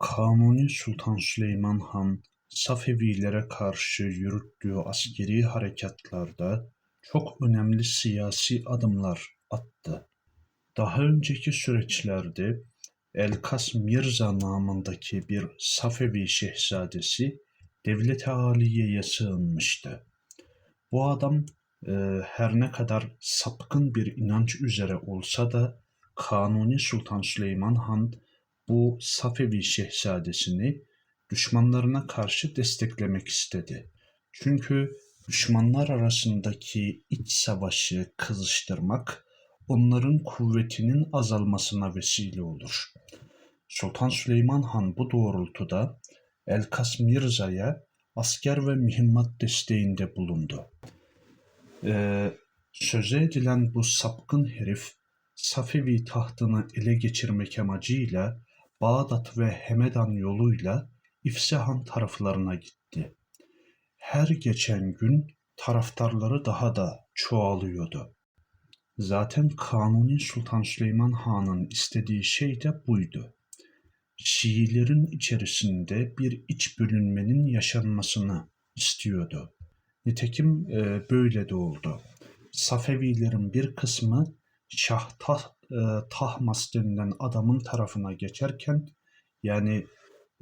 Kanuni Sultan Süleyman Han, Safevilere karşı yürüttüğü askeri harekâtlarda çok önemli siyasi adımlar attı. Daha önceki süreçlerde Elkas Mirza namındaki bir Safevi şehzadesi devlet-i aliyeye sığınmıştı. Bu adam e, her ne kadar sapkın bir inanç üzere olsa da Kanuni Sultan Süleyman Han bu Safevi şehzadesini düşmanlarına karşı desteklemek istedi. Çünkü düşmanlar arasındaki iç savaşı kızıştırmak onların kuvvetinin azalmasına vesile olur. Sultan Süleyman Han bu doğrultuda Elkas Mirza'ya asker ve mühimmat desteğinde bulundu. Ee, söze edilen bu sapkın herif Safevi tahtını ele geçirmek amacıyla Bağdat ve Hemedan yoluyla İfsehan taraflarına gitti. Her geçen gün taraftarları daha da çoğalıyordu. Zaten Kanuni Sultan Süleyman Han'ın istediği şey de buydu. Şiilerin içerisinde bir iç bölünmenin yaşanmasını istiyordu. Nitekim e, böyle de oldu. Safevilerin bir kısmı Şah Tah, e, Tahmas denilen adamın tarafına geçerken yani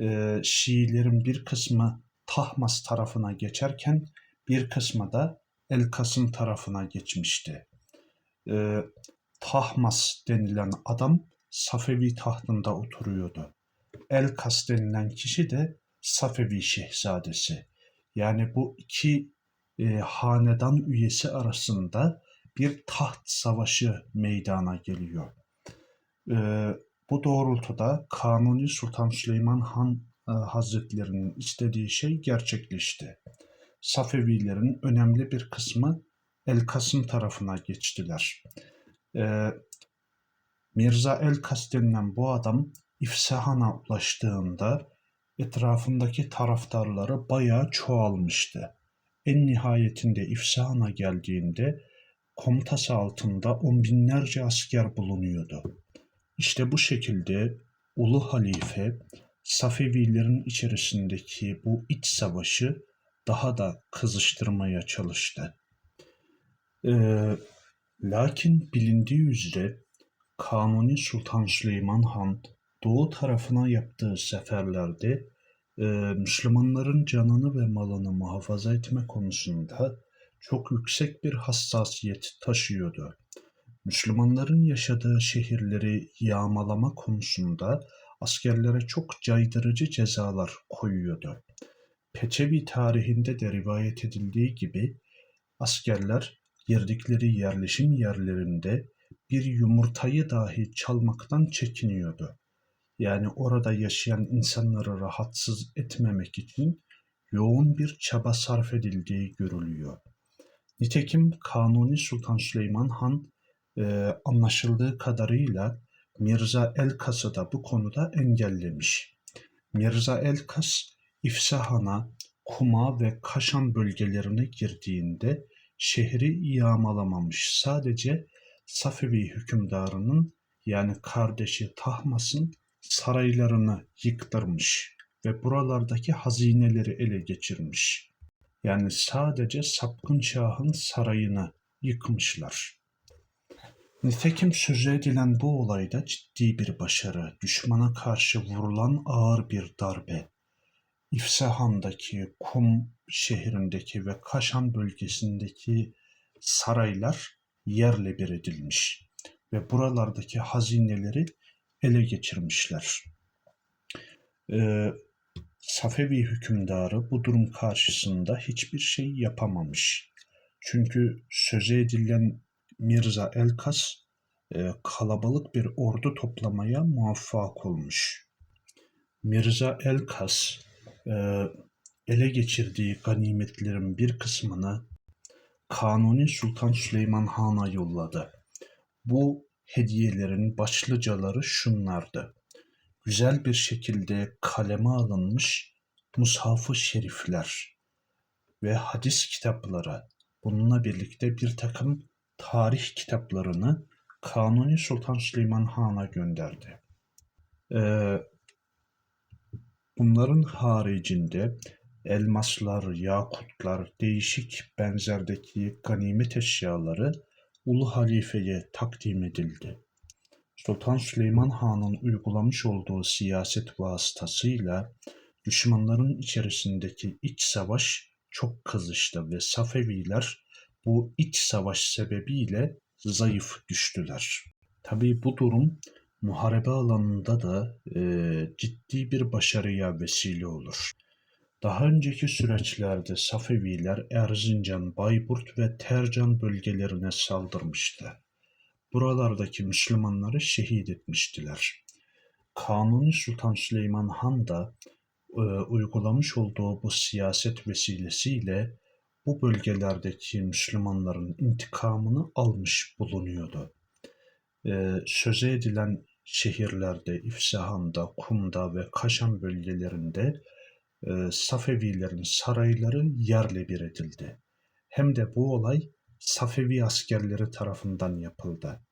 e, Şiilerin bir kısmı Tahmas tarafına geçerken bir kısmı da El Kasım tarafına geçmişti. E, Tahmas denilen adam Safevi tahtında oturuyordu. El Kas denilen kişi de Safevi şehzadesi. Yani bu iki e, hanedan üyesi arasında bir taht savaşı meydana geliyor. E, bu doğrultuda Kanuni Sultan Süleyman Han e, Hazretlerinin istediği şey gerçekleşti. Safevilerin önemli bir kısmı El Kasım tarafına geçtiler. E, Mirza El Kas denilen bu adam İfsahan'a ulaştığında etrafındaki taraftarları bayağı çoğalmıştı. En nihayetinde İfsahan'a geldiğinde komutası altında on binlerce asker bulunuyordu. İşte bu şekilde Ulu Halife Safevilerin içerisindeki bu iç savaşı daha da kızıştırmaya çalıştı. Ee, lakin bilindiği üzere Kanuni Sultan Süleyman Han doğu tarafına yaptığı seferlerde e, Müslümanların canını ve malını muhafaza etme konusunda çok yüksek bir hassasiyet taşıyordu. Müslümanların yaşadığı şehirleri yağmalama konusunda askerlere çok caydırıcı cezalar koyuyordu. Peçevi tarihinde de rivayet edildiği gibi askerler girdikleri yerleşim yerlerinde bir yumurtayı dahi çalmaktan çekiniyordu. Yani orada yaşayan insanları rahatsız etmemek için yoğun bir çaba sarf edildiği görülüyor. Nitekim Kanuni Sultan Süleyman Han e, anlaşıldığı kadarıyla Mirza Elkas'ı da bu konuda engellemiş. Mirza Elkas, İfsahan'a, Kuma ve Kaşan bölgelerine girdiğinde şehri yağmalamamış. Sadece Safevi hükümdarının yani kardeşi Tahmas'ın saraylarını yıktırmış ve buralardaki hazineleri ele geçirmiş. Yani sadece sapkın şahın sarayını yıkmışlar. Nitekim sözü edilen bu olayda ciddi bir başarı, düşmana karşı vurulan ağır bir darbe. İfsahan'daki, Kum şehrindeki ve Kaşan bölgesindeki saraylar yerle bir edilmiş ve buralardaki hazineleri ele geçirmişler. Ee, Safevi hükümdarı bu durum karşısında hiçbir şey yapamamış. Çünkü söze edilen Mirza Elkas e, kalabalık bir ordu toplamaya muvaffak olmuş. Mirza Elkas e, ele geçirdiği ganimetlerin bir kısmını Kanuni Sultan Süleyman Han'a yolladı. Bu hediyelerin başlıcaları şunlardı. Güzel bir şekilde kaleme alınmış mushaf-ı şerifler ve hadis kitapları bununla birlikte bir takım tarih kitaplarını Kanuni Sultan Süleyman Han'a gönderdi. Ee, Bunların haricinde elmaslar, yakutlar, değişik benzerdeki ganimet eşyaları Ulu Halife'ye takdim edildi. Sultan Süleyman Han'ın uygulamış olduğu siyaset vasıtasıyla düşmanların içerisindeki iç savaş çok kızıştı ve Safeviler bu iç savaş sebebiyle zayıf düştüler. Tabii bu durum muharebe alanında da e, ciddi bir başarıya vesile olur. Daha önceki süreçlerde Safeviler Erzincan, Bayburt ve Tercan bölgelerine saldırmıştı. Buralardaki Müslümanları şehit etmiştiler. Kanuni Sultan Süleyman Han da e, uygulamış olduğu bu siyaset vesilesiyle bu bölgelerdeki Müslümanların intikamını almış bulunuyordu. E, söze edilen şehirlerde, İfsahan'da, Kum'da ve Kaşan bölgelerinde e, Safevilerin sarayları yerle bir edildi. Hem de bu olay Safevi askerleri tarafından yapıldı.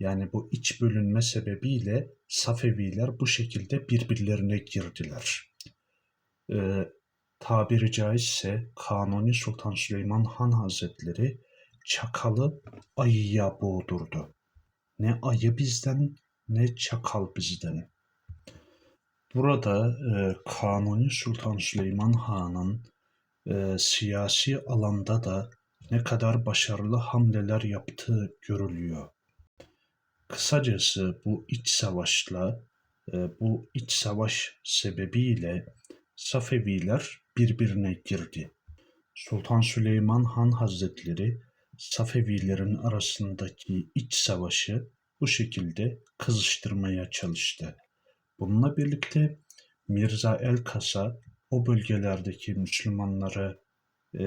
Yani bu iç bölünme sebebiyle Safeviler bu şekilde birbirlerine girdiler. Ee, tabiri caizse Kanuni Sultan Süleyman Han Hazretleri çakalı ayıya boğdurdu. Ne ayı bizden ne çakal bizden. Burada e, Kanuni Sultan Süleyman Han'ın e, siyasi alanda da ne kadar başarılı hamleler yaptığı görülüyor. Kısacası bu iç savaşla, e, bu iç savaş sebebiyle Safeviler birbirine girdi. Sultan Süleyman Han Hazretleri Safevilerin arasındaki iç savaşı bu şekilde kızıştırmaya çalıştı. Bununla birlikte Mirza El Kasa o bölgelerdeki Müslümanları e,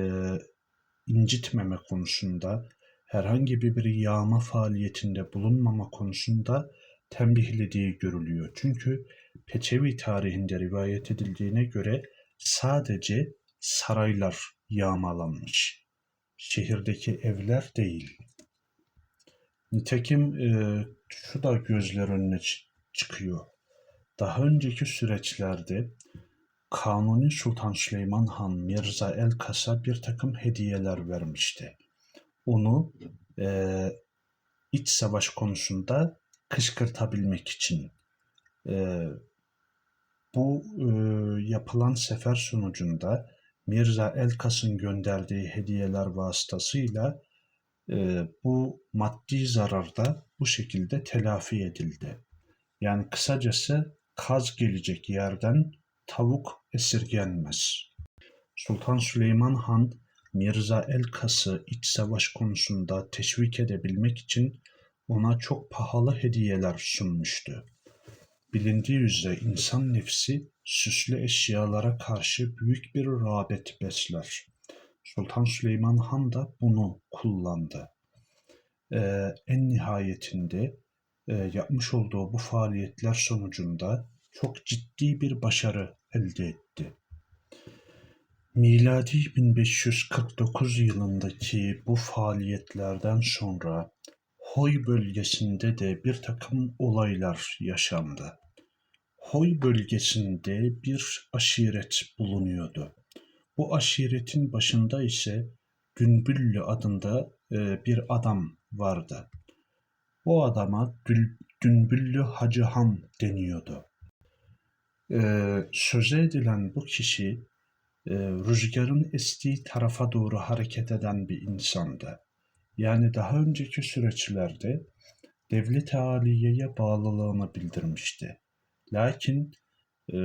incitmeme konusunda herhangi bir yağma faaliyetinde bulunmama konusunda tembihlediği görülüyor. Çünkü Peçevi tarihinde rivayet edildiğine göre sadece saraylar yağmalanmış. Şehirdeki evler değil. Nitekim e, şu da gözler önüne çıkıyor. Daha önceki süreçlerde Kanuni Sultan Süleyman Han Mirza El Kas'a bir takım hediyeler vermişti. Onu e, iç savaş konusunda kışkırtabilmek için. E, bu e, yapılan sefer sonucunda Mirza El Kas'ın gönderdiği hediyeler vasıtasıyla e, bu maddi zarar da bu şekilde telafi edildi. Yani kısacası kaz gelecek yerden tavuk esirgenmez. Sultan Süleyman Han Mirza el-Kas'ı iç savaş konusunda teşvik edebilmek için ona çok pahalı hediyeler sunmuştu. Bilindiği üzere insan nefsi süslü eşyalara karşı büyük bir rağbet besler. Sultan Süleyman Han da bunu kullandı. Ee, en nihayetinde e, yapmış olduğu bu faaliyetler sonucunda çok ciddi bir başarı elde etti. Miladi 1549 yılındaki bu faaliyetlerden sonra Hoy bölgesinde de bir takım olaylar yaşandı. Hoy bölgesinde bir aşiret bulunuyordu. Bu aşiretin başında ise Dünbüllü adında e, bir adam vardı. Bu adama Dünbüllü Hacı Han deniyordu. Ee, söze edilen bu kişi e, rüzgarın estiği tarafa doğru hareket eden bir insandı. Yani daha önceki süreçlerde devlet aliyeye bağlılığını bildirmişti. Lakin e,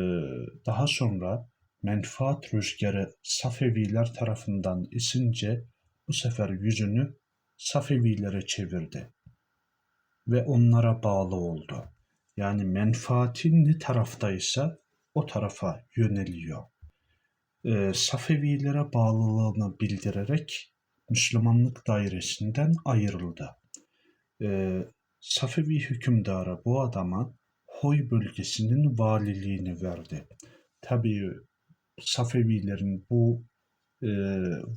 daha sonra menfaat rüzgarı Safeviler tarafından esince bu sefer yüzünü Safevilere çevirdi ve onlara bağlı oldu. Yani menfaatin ne taraftaysa o tarafa yöneliyor. E, Safevilere bağlılığını bildirerek Müslümanlık dairesinden ayrıldı. E, Safevi hükümdarı bu adama Hoy bölgesinin valiliğini verdi. Tabii Safevilerin bu e,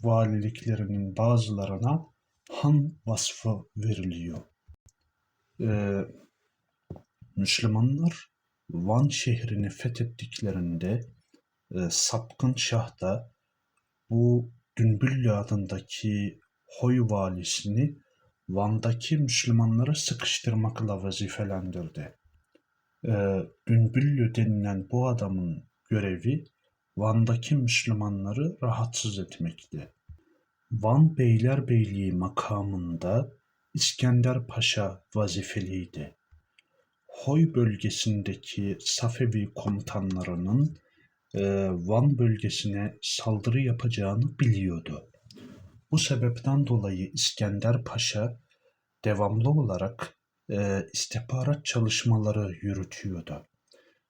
valiliklerinin bazılarına han vasfı veriliyor. E, Müslümanlar Van şehrini fethettiklerinde e, Sapkın Şah da bu Dünbüllü adındaki Hoy valisini Van'daki Müslümanları sıkıştırmakla vazifelendirdi. E, Dünbüllü denilen bu adamın görevi Van'daki Müslümanları rahatsız etmekti. Van Beylerbeyliği makamında İskender Paşa vazifeliydi. Hoy bölgesindeki Safevi komutanlarının Van bölgesine saldırı yapacağını biliyordu. Bu sebepten dolayı İskender Paşa devamlı olarak e, istihbarat çalışmaları yürütüyordu.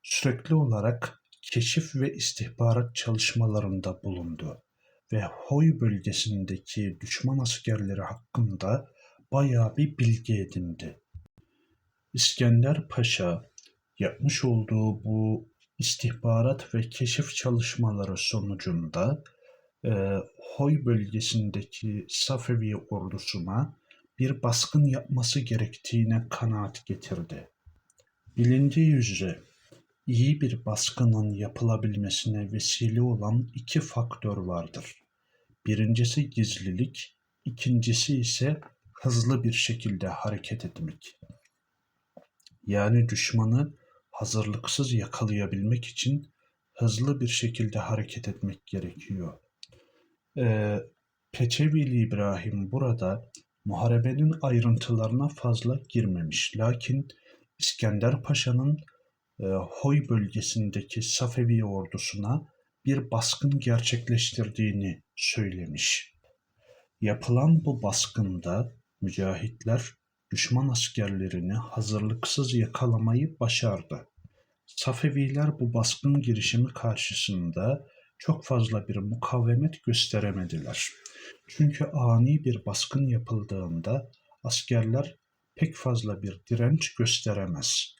Sürekli olarak keşif ve istihbarat çalışmalarında bulundu ve Hoy bölgesindeki düşman askerleri hakkında bayağı bir bilgi edindi. İskender Paşa yapmış olduğu bu istihbarat ve keşif çalışmaları sonucunda e, Hoy bölgesindeki Safevi ordusuna bir baskın yapması gerektiğine kanaat getirdi. Bilindiği üzere iyi bir baskının yapılabilmesine vesile olan iki faktör vardır. Birincisi gizlilik, ikincisi ise hızlı bir şekilde hareket etmek. Yani düşmanı hazırlıksız yakalayabilmek için hızlı bir şekilde hareket etmek gerekiyor. Ee, Peçevili İbrahim burada muharebenin ayrıntılarına fazla girmemiş. Lakin İskender Paşa'nın e, Hoy bölgesindeki Safevi ordusuna bir baskın gerçekleştirdiğini söylemiş. Yapılan bu baskında mücahitler düşman askerlerini hazırlıksız yakalamayı başardı. Safeviler bu baskın girişimi karşısında çok fazla bir mukavemet gösteremediler. Çünkü ani bir baskın yapıldığında askerler pek fazla bir direnç gösteremez.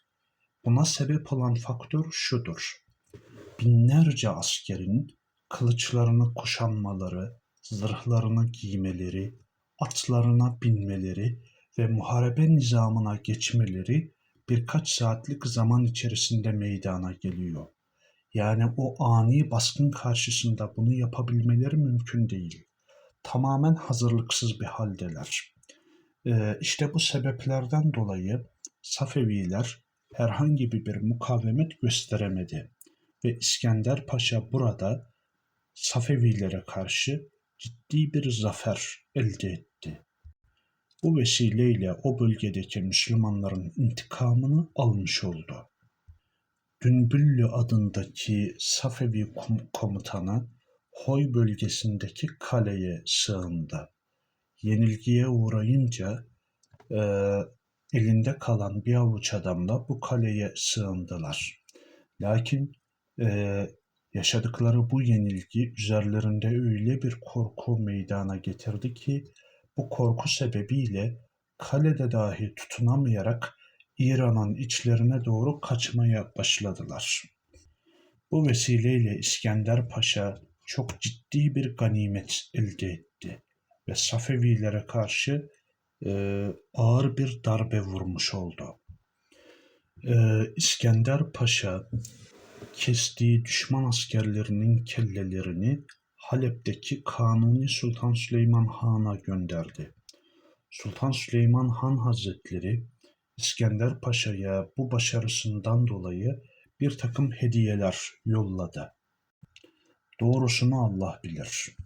Buna sebep olan faktör şudur. Binlerce askerin kılıçlarını kuşanmaları, zırhlarını giymeleri, atlarına binmeleri ve muharebe nizamına geçmeleri birkaç saatlik zaman içerisinde meydana geliyor. Yani o ani baskın karşısında bunu yapabilmeleri mümkün değil. Tamamen hazırlıksız bir haldeler. Ee, işte bu sebeplerden dolayı Safeviler herhangi bir mukavemet gösteremedi ve İskender Paşa burada Safevilere karşı ciddi bir zafer elde etti. Bu vesileyle o bölgedeki Müslümanların intikamını almış oldu. Dünbüllü adındaki Safevi komutanı Hoy bölgesindeki kaleye sığındı. Yenilgiye uğrayınca e, elinde kalan bir avuç adamla bu kaleye sığındılar. Lakin e, yaşadıkları bu yenilgi üzerlerinde öyle bir korku meydana getirdi ki bu korku sebebiyle kalede dahi tutunamayarak İran'ın içlerine doğru kaçmaya başladılar. Bu vesileyle İskender Paşa çok ciddi bir ganimet elde etti ve Safevilere karşı e, ağır bir darbe vurmuş oldu. E, İskender Paşa kestiği düşman askerlerinin kellelerini Halep'teki Kanuni Sultan Süleyman Han'a gönderdi. Sultan Süleyman Han Hazretleri İskender Paşa'ya bu başarısından dolayı bir takım hediyeler yolladı. Doğrusunu Allah bilir.